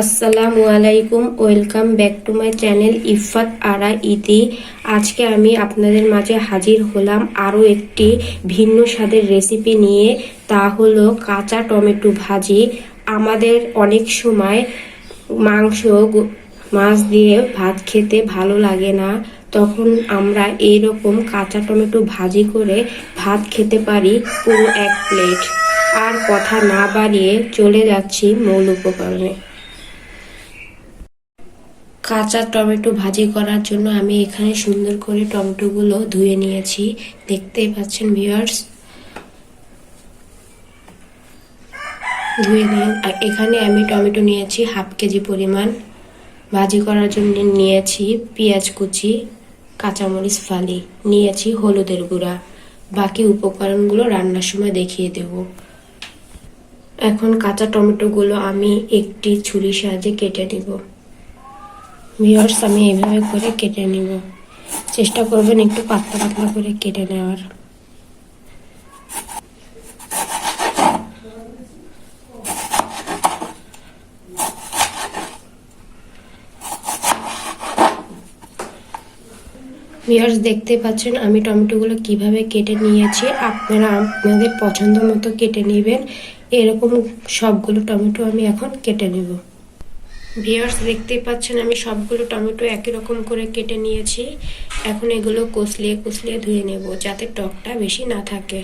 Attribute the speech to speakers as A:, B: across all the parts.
A: আসসালামু আলাইকুম, welcome back to my channel Ifat Ara Iti আজকে আমি আপনাদের মাঝে হাজির হলাম আরও একটি ভিন্ন স্বাদের রেসিপি নিয়ে, তা হলো কাঁচা টমেটো ভাজি। আমাদের অনেক সময় মাংস মাছ দিয়ে ভাত খেতে ভালো লাগে না, তখন আমরা এইরকম কাঁচা টমেটো ভাজি করে ভাত খেতে পারি পুরো এক প্লেট। আর কথা না বাড়িয়ে চলে যাচ্ছি মূল উপকরণে। কাঁচা টমেটো ভাজি করার জন্য আমি এখানে সুন্দর করে টমেটোগুলো ধুয়ে নিয়েছি। দেখতেই পাচ্ছেন ভিউয়ার্স ধুয়ে নিয়ে এখানে আমি টমেটো নিয়েছি হাফ কেজি পরিমাণ। ভাজি করার জন্য নিয়েছি পেঁয়াজ কুচি, কাঁচামরিচ ফালি। নিয়েছি হলুদের গুঁড়া। বাকি উপকরণগুলো রান্নার সময় দেখিয়ে দেব। এখন কাঁচা টমেটোগুলো আমি একটি ছুরির সাহায্যে কেটে নিব। ভিওর্স আমি এইভাবে করে কেটে নিব। চেষ্টা করবেন একটু পাতলা পাতলা করে কেটে নেওয়ার। ভিউয়ার্স দেখতে পাচ্ছেন আমি টমেটোগুলো কীভাবে কেটে নিয়েছি। আপনারা আপনাদের পছন্দ মতো কেটে নেবেন। এরকম সবগুলো টমেটো আমি এখন কেটে নেব। ভিউয়ার্স দেখতেই পাচ্ছেন, আমি সবগুলো টমেটো একই রকম করে কেটে নিয়েছি। এখন এগুলো কষলিয়ে কষলিয়ে ধুয়ে নেব, যাতে টকটা বেশি না থাকে।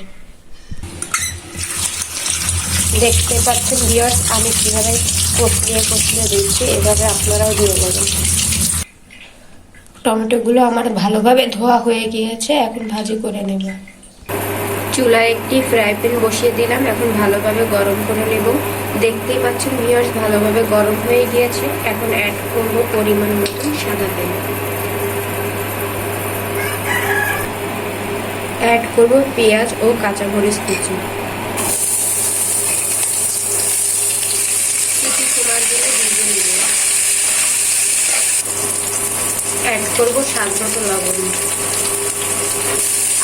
A: দেখতে পাচ্ছেন ভিউয়ার্স আমি কীভাবে কষলিয়ে কষলিয়ে দিচ্ছি এভাবে আপনারাও ধুয়ে নেবেন। টমেটোগুলো আমার ভালোভাবে ধোয়া হয়ে গিয়েছে, এখন ভাজি করে নেব। চুলায় একটি ফ্রাই প্যান বসিয়ে দিলাম। এখন ভালোভাবে গরম করে নেব। দেখতেই পাচ্ছেন ভিউয়ার্স, ভালোভাবে গরম হয়ে গিয়েছে। এখন অ্যাড করব পরিমাণ মতো সাদা তেল। অ্যাড করব পেঁয়াজ ও কাঁচামরিচ কুচি। কিছু জন্য অ্যাড করব স্বাদ মতো লবণ।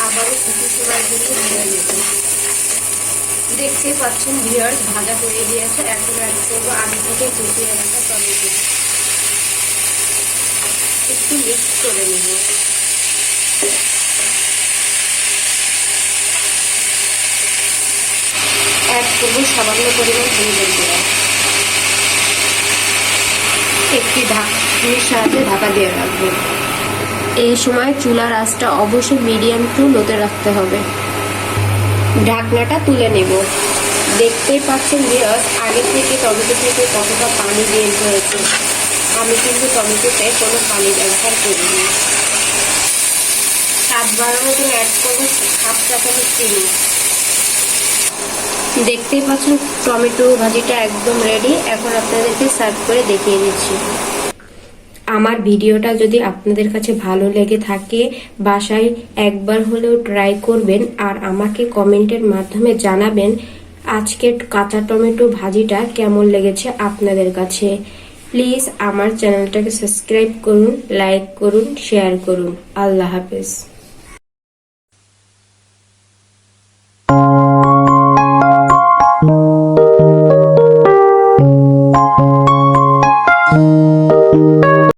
A: আবারও কিছু সময়ের জন্য ভেজে নেব। দেখতে পাচ্ছেন ভিয়ার্স ভাজা হয়ে গিয়েছে, এখন অ্যাড করব আগে থেকে কুচিয়ে রাখা টমেটো। একটু মিক্স করে নেব। অ্যাড করব সামান্য পরিমাণ হলুদের গুঁড়া। একটি ঢাকনির সাহায্যে ঢাকা দিয়ে রাখব। এই সময় চুলার আঁচটা অবশ্যই মিডিয়াম টু লোতে রাখতে হবে। ঢাকনাটা তুলে নেব। দেখতেই পাচ্ছেন বিয়স আগে থেকে টমেটো থেকে কতটা পানি বের হয়েছে। আমি কিন্তু টমেটোতে কোনো পানি ব্যবহার করিনি স্বাদ বাড়ানোর জন্য অ্যাড করব চা চামচ চিনি। দেখতেই পাচ্ছেন, টমেটো ভাজিটা একদম রেডি এখন আপনাদেরকে সার্ভ করে দেখিয়ে দিচ্ছি। আমার ভিডিওটা যদি আপনাদের কাছে ভালো লেগে থাকে, বাসায় একবার হলেও ট্রাই করবেন আর আমাকে কমেন্টের মাধ্যমে জানাবেন আজকের কাঁচা টমেটো ভাজিটা কেমন লেগেছে আপনাদের কাছে। প্লিজ আমার চ্যানেলটাকে সাবস্ক্রাইব করুন লাইক করুন শেয়ার করুন। আল্লাহ হাফেজ।